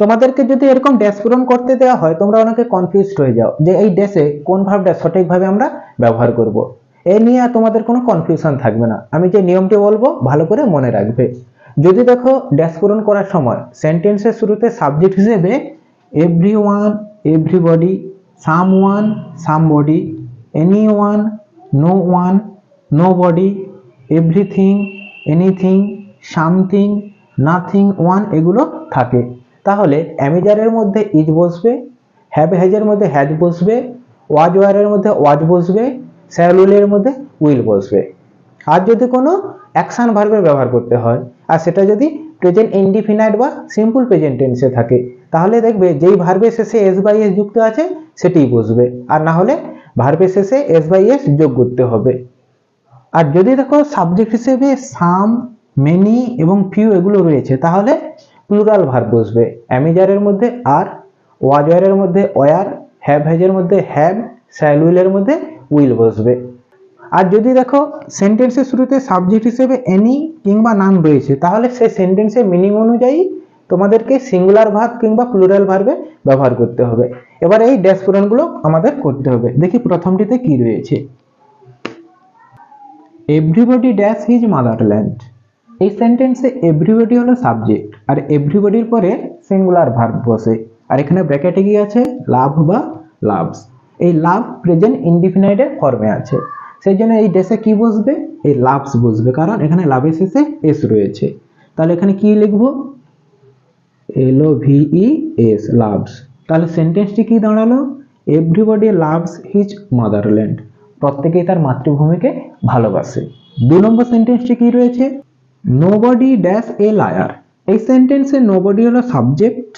তোমাদেরকে যদি এরকম ড্যাশ পূরণ করতে দেওয়া হয়, তোমরা অনেকে কনফিউজড হয়ে যাও যে এই ড্যাশে কোন ভার্বটা সঠিকভাবে আমরা ব্যবহার করব। এই নিয়ে আর তোমাদের কোনো কনফিউশন থাকবে না। আমি যে নিয়মটি বলব, ভালো করে মনে রাখবে। যদি দেখো ড্যাশ পূরণ করার সময় সেন্টেন্সের শুরুতে সাবজেক্ট হিসেবে every one everybody some one somebody any one no one nobody everything anything something nothing one এগুলো থাকে। তাহলে অ্যামিজারের মধ্যে ইজ বসবে হ্যাভ হ্যাজের মধ্যে হ্যাজ বসবে ওয়াজ ওয়ারের মধ্যে ওয়াজ বসবে, স্যালুলের মধ্যে উইল বসবে। আর যদি কোনো অ্যাকশন ভার্বের ব্যবহার করতে হয়, আর সেটা যদি প্রেজেন্ট ইনডিফিনাইট বা সিম্পল প্রেজেন্ট টেন্সে থাকে, তাহলে দেখবে যেই ভার্বের শেষে এস বাই এস যুক্ত আছে, সেটিই বসবে। আর না হলে ভার্বের শেষে এস বাই এস যোগ করতে হবে। আর যদি দেখো সাবজেক্ট হিসেবে সাম মেনি এবং ফিউ এগুলো রয়েছে, তাহলে প্লুরাল ভার্ব বসবে। অ্যামিজারের মধ্যে আর ওয়াজয়ারের মধ্যে ওয়ার হ্যাভ হ্যাজের মধ্যে হ্যাভ, স্যালুইলের মধ্যে উইল বসবে। আর যদি দেখো সেন্টেন্সের শুরুতে সাবজেক্ট হিসেবে এনি কিংবা নাম রয়েছে, তাহলে সেই সেন্টেন্সের মিনিং অনুযায়ী তোমাদেরকে সিঙ্গুলার ভার্ব কিংবা প্লুরাল ভার্বে ব্যবহার করতে হবে। এবার এই ড্যাশ পূরণগুলো আমাদের করতে হবে। দেখি প্রথমটিতে কি রয়েছে। এভরিবডি ড্যাশ হিজ মাদারল্যান্ড এই সেন্টেন্সে এভরিবডি হলো সাবজেক্ট আর এভরিবডির পরে সিঙ্গুলার ভার্ব বসে। আর এখানে ব্র্যাকেটে কি আছে? লাভ বা লাভস এই লাভ প্রেজেন্ট ইনডিফিনাইটের ফর্মে আছে। সেই জন্য এই ড্যাশে কি বসবে? এই লাভস বসবে, কারণ এখানে লাভের শেষে এস রয়েছে। তাহলে এখানে কি লিখব? এল ভিই এস লাভস তাহলে সেন্টেন্সটি কি দাঁড়াল? এভরিবডি লাভস হিজ মাদারল্যান্ড প্রত্যেকেই তার মাতৃভূমিকে ভালোবাসে। দু নম্বর সেন্টেন্সটি কি রয়েছে? নোবডি ড্যাশ এ লায়ার এই সেন্টেন্সে নোবডি হলো সাবজেক্ট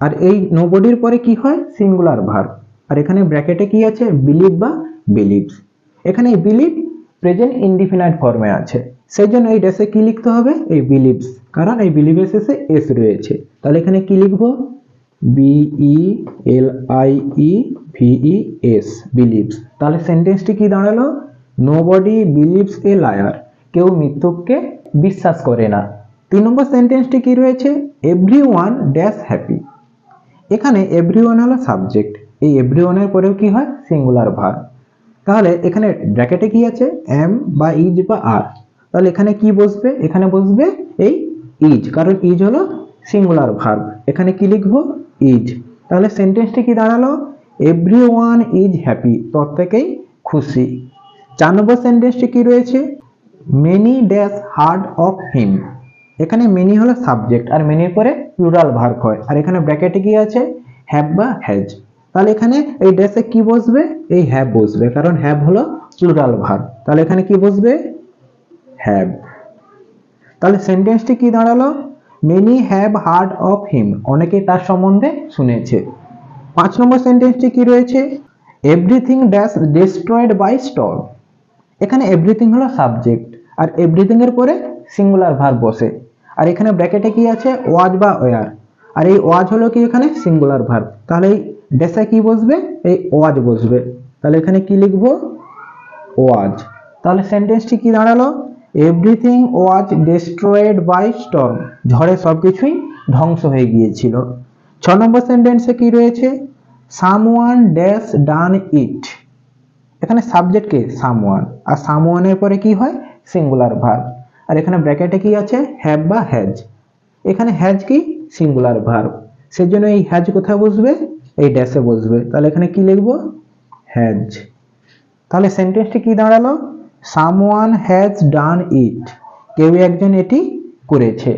আর এই নোবডির পরে কি হয়? সিঙ্গুলার ভার্ব আর এখানে ব্র্যাকেটে কি আছে? বিলিভ বা বিলিভস এখানে বিলিভ প্রেজেন্ট ইনডিফিনাইট ফর্মে আছে। সেই জন্য এই ড্যাশে কি লিখতে হবে? এই বিলিভস কারণ এই বিলিভের শেষে এস রয়েছে। তাহলে এখানে কি লিখব? B E L I E V E S believes তাহলে সেন্টেন্সটি কি দাঁড়াল? নোবডি বিলিভস এ লায়ার কেউ মৃত্যুকে বিশ্বাস করে না। তিন নম্বর সেন্টেন্সটি কি রয়েছে? এভরি ওয়ান ড্যাশ হ্যাপি এখানে এভরি ওয়ান হলো সাবজেক্ট এই এভরি ওয়ানের পরেও কি হয়? সিঙ্গুলার ভার তাহলে এখানে ব্র্যাকেটে কি আছে? এম বা ইজ বা আর তাহলে এখানে কি বসবে? এখানে বসবে এই ইজ কারণ ইজ হলো সিঙ্গুলার ভার্ব এখানে কি লিখব? ইজ তাহলে সেন্টেন্সটি কি দাঁড়াল? এভরি ওয়ান ইজ হ্যাপি প্রত্যেকেই খুশি। চার নম্বর সেন্টেন্সটি কি রয়েছে? Many dash heard of him এখানে মেনি হলো সাবজেক্ট আর মেনির পরে প্লুরাল ভার্ব হয়। আর এখানে ব্র্যাকেটে কি আছে? হ্যাভ বা হ্যাজ তাহলে এখানে এই ড্যাশে কি বসবে? এই হ্যাভ বসবে। কারণ হ্যাভ হলো প্লুরাল ভার্ব তাহলে এখানে কি বসবে? হ্যাভ তাহলে সেন্টেন্সটি কি দাঁড়াল? Many have heard of him অনেকে তার সম্বন্ধে শুনেছে। পাঁচ নম্বর সেন্টেন্সটি কি রয়েছে? Everything dash destroyed by storm এখানে এভরিথিং হলো সাবজেক্ট আর এভরিথিং এর পরে সিঙ্গুলার ভার্ব বসে। আর এখানে ব্র্যাকেটে কি আছে? ওয়াজ বা ওয়ার আর এই ওয়াজ হলো কি এখানে? সিঙ্গুলার ভার্ব তাহলে এই ড্যাশে কি বসবে? এই ওয়াজ বসবে। তাহলে এখানে কি লিখব? ওয়াজ তাহলে সেন্টেন্সটি কি দাঁড়াল? Everything was destroyed by storm ঝড়ে সবকিছুই ধ্বংস হয়ে গিয়েছিল। ছ নম্বর সেন্টেন্সে কি রয়েছে? সামওয়ান ড্যাশ ডান ইট এখানে সাবজেক্ট কে সামওয়ান আর সামওয়ানের পরে কি হয়? সিঙ্গুলার ভার্ব আর এখানে ব্র্যাকেটে কি আছে? হ্যাভ বা হ্যাজ এখানে হ্যাজ কি? সিঙ্গুলার ভার্ব সেজন্য এই হ্যাজ কোথায় বসবে? এই ড্যাশে বসবে। তাহলে এখানে কি লিখব? হ্যাজ তাহলে সেন্টেন্সটি কি দাঁড়াল? সামওয়ান হ্যাজ ডান ইট কেউ একজন এটি করেছে।